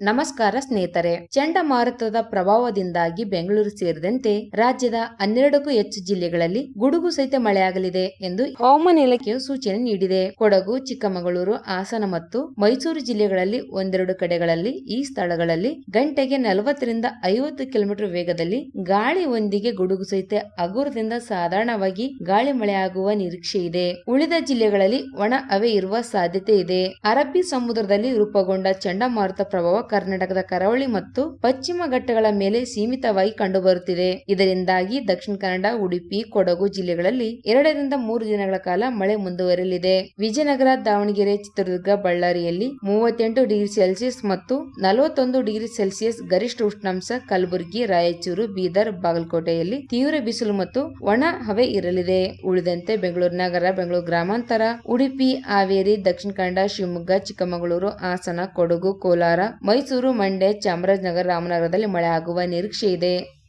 ನಮಸ್ಕಾರ ಸ್ನೇಹಿತರೆ. ಚಂಡಮಾರುತದ ಪ್ರಭಾವದಿಂದಾಗಿ ಬೆಂಗಳೂರು ಸೇರಿದಂತೆ ರಾಜ್ಯದ ಹನ್ನೆರಡಕ್ಕೂ ಹೆಚ್ಚು ಜಿಲ್ಲೆಗಳಲ್ಲಿ ಗುಡುಗು ಸಹಿತ ಮಳೆಯಾಗಲಿದೆ ಎಂದು ಹವಾಮಾನ ಇಲಾಖೆಯು ಸೂಚನೆ ನೀಡಿದೆ. ಕೊಡಗು, ಚಿಕ್ಕಮಗಳೂರು, ಹಾಸನ ಮತ್ತು ಮೈಸೂರು ಜಿಲ್ಲೆಗಳಲ್ಲಿ ಒಂದೆರಡು ಕಡೆಗಳಲ್ಲಿ ಈ ಸ್ಥಳಗಳಲ್ಲಿ ಗಂಟೆಗೆ ನಲವತ್ತರಿಂದ ಐವತ್ತು ಕಿಲೋಮೀಟರ್ ವೇಗದಲ್ಲಿ ಗಾಳಿ ಒಂದಿಗೆ ಗುಡುಗು ಸಹಿತ ಹಗುರದಿಂದ ಸಾಧಾರಣವಾಗಿ ಗಾಳಿ ಮಳೆಯಾಗುವ ನಿರೀಕ್ಷೆ ಇದೆ. ಉಳಿದ ಜಿಲ್ಲೆಗಳಲ್ಲಿ ಒಣ ಹವೆ ಇರುವ ಸಾಧ್ಯತೆ ಇದೆ. ಅರಬ್ಬಿ ಸಮುದ್ರದಲ್ಲಿ ರೂಪುಗೊಂಡ ಚಂಡಮಾರುತ ಪ್ರಭಾವ ಕರ್ನಾಟಕದ ಕರಾವಳಿ ಮತ್ತು ಪಶ್ಚಿಮ ಘಟ್ಟಗಳ ಮೇಲೆ ಸೀಮಿತವಾಗಿ ಕಂಡುಬರುತ್ತಿದೆ. ಇದರಿಂದಾಗಿ ದಕ್ಷಿಣ ಕನ್ನಡ, ಉಡುಪಿ, ಕೊಡಗು ಜಿಲ್ಲೆಗಳಲ್ಲಿ ಎರಡರಿಂದ ಮೂರು ದಿನಗಳ ಕಾಲ ಮಳೆ ಮುಂದುವರೆಯಲಿದೆ. ವಿಜಯನಗರ, ದಾವಣಗೆರೆ, ಚಿತ್ರದುರ್ಗ, ಬಳ್ಳಾರಿಯಲ್ಲಿ ಮೂವತ್ತೆಂಟು ಡಿಗ್ರಿ ಸೆಲ್ಸಿಯಸ್ ಮತ್ತು ನಲವತ್ತೊಂದು ಡಿಗ್ರಿ ಸೆಲ್ಸಿಯಸ್ ಗರಿಷ್ಠ ಉಷ್ಣಾಂಶ ಕಲಬುರಗಿ, ರಾಯಚೂರು, ಬೀದರ್, ಬಾಗಲಕೋಟೆಯಲ್ಲಿ ತೀವ್ರ ಬಿಸಿಲು ಮತ್ತು ಒಣ ಹವೆ ಇರಲಿದೆ. ಉಳಿದಂತೆ ಬೆಂಗಳೂರು ನಗರ, ಬೆಂಗಳೂರು ಗ್ರಾಮಾಂತರ, ಉಡುಪಿ, ಹಾವೇರಿ, ದಕ್ಷಿಣ ಕನ್ನಡ, ಶಿವಮೊಗ್ಗ, ಚಿಕ್ಕಮಗಳೂರು, ಹಾಸನ, ಕೊಡಗು, ಕೋಲಾರ, ಮೈಸೂರು ಮಂಡ್ಯ ಚಾಮರಾಜನಗರ ರಾಮನಗರದಲ್ಲಿ ಮಳೆ ಆಗುವ ನಿರೀಕ್ಷೆ ಇದೆ.